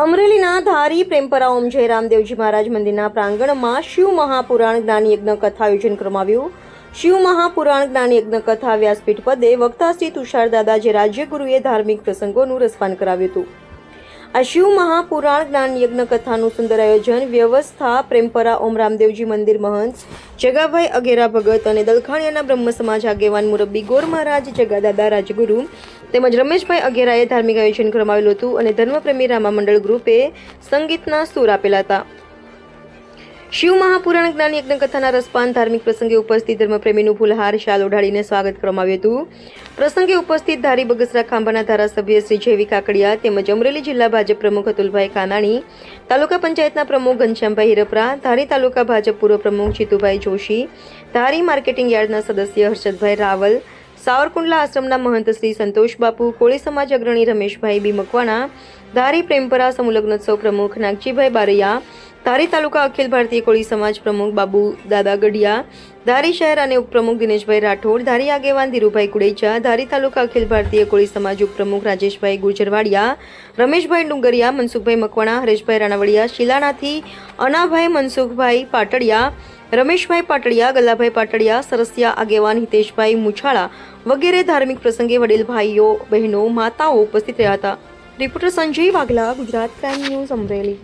અમરેલીના ધારી પ્રેમપરા ઓમ જય રામદેવજી મહારાજ મંદિરના પ્રાંગણમાં શિવ મહાપુરાણ જ્ઞાન યજ્ઞ કથા આયોજન કરવામાં આવ્યું. શિવ મહાપુરાણ જ્ઞાન યજ્ઞ કથા વ્યાસપીઠ પદે વક્તા શ્રી તુષાર દાદા જે રાજ્યગુરુએ ધાર્મિક પ્રસંગોનું રસપાન કરાવ્યું હતું. આ શિવ મહાપુરાણ જ્ઞાન યજ્ઞ કથાનું સુંદર આયોજન વ્યવસ્થા પ્રેમપરા ઓમ રામદેવજી મંદિર મહંત, જગાભાઈ અગેરા ભગત અને દલખાણિયાના બ્રહ્મ સમાજ આગેવાન મુરબ્બી ગોર મહારાજ, જગાદાદા રાજગુરુ તેમજ રમેશભાઈ અગેરાએ ધાર્મિક આયોજન કરવામાં હતું અને ધર્મપ્રેમી રામા મંડળ ગ્રુપે સંગીતના સૂર આપેલા હતા. શિવ મહાપુરાણ જ્ઞાન યજ્ઞ કથાના રસપાન ધાર્મિક પ્રસંગે ઉપસ્થિત ધર્મપ્રેમીનું ફૂલહાર શાલ ઓઢાડીને સ્વાગત કરવામાં આવ્યું હતું. પ્રસંગે ઉપસ્થિત ધારી બગસરા ખાંભાના ધારાસભ્ય શ્રી જેવી કાકડિયા તેમજ અમરેલી જિલ્લા ભાજપ પ્રમુખ અતુલભાઈ કાનાણી, તાલુકા પંચાયતના પ્રમુખ ઘનશ્યામભાઈ હિરપરા, ધારી તાલુકા ભાજપ પૂર્વ પ્રમુખ જીતુભાઈ જોશી, ધારી માર્કેટિંગ યાર્ડના સદસ્ય હર્ષદભાઈ રાવલ સાવરકુંડલા આશ્રમના મહંત શ્રી સંતોષ બાપુ, કોળી સમાજ અગ્રણી રમેશભાઈ બી મકવાણા ધારી પ્રેમપરા સમુલગ્નોત્સવ પ્રમુખ નાગજીભાઈ બારૈયા ધારી તાલુકા અખિલ ભારતીય કોળી સમાજ પ્રમુખ બાબુ દાદા ગઢિયા, ધારી શહેર અને ઉપપ્રમુખ દિનેશભાઈ રાઠોડ, ધારી આગેવાન ધીરુભાઈ કુડેચા, ધારી તાલુકા અખિલ ભારતીય કોળી સમાજ ઉપપ્રમુખ રાજેશભાઈ ગુજરવાડિયા, રમેશભાઈ ડુંગરિયા, મનસુખભાઈ મકવાણા, હરેશભાઈ રાણાવડિયા, શિલાનાથી અનાભાઈ, મનસુખભાઈ પાટડિયા, રમેશભાઈ પાટડિયા, ગલ્લાભાઈ પાટડિયા, સરસિયા આગેવાન હિતેશભાઈ મુછાળા વગેરે ધાર્મિક પ્રસંગે વડીલ ભાઈઓ, બહેનો, માતાઓ ઉપસ્થિત રહ્યા હતા. Reporter Sanjay Vaghela, Gujarat crime news Amreli.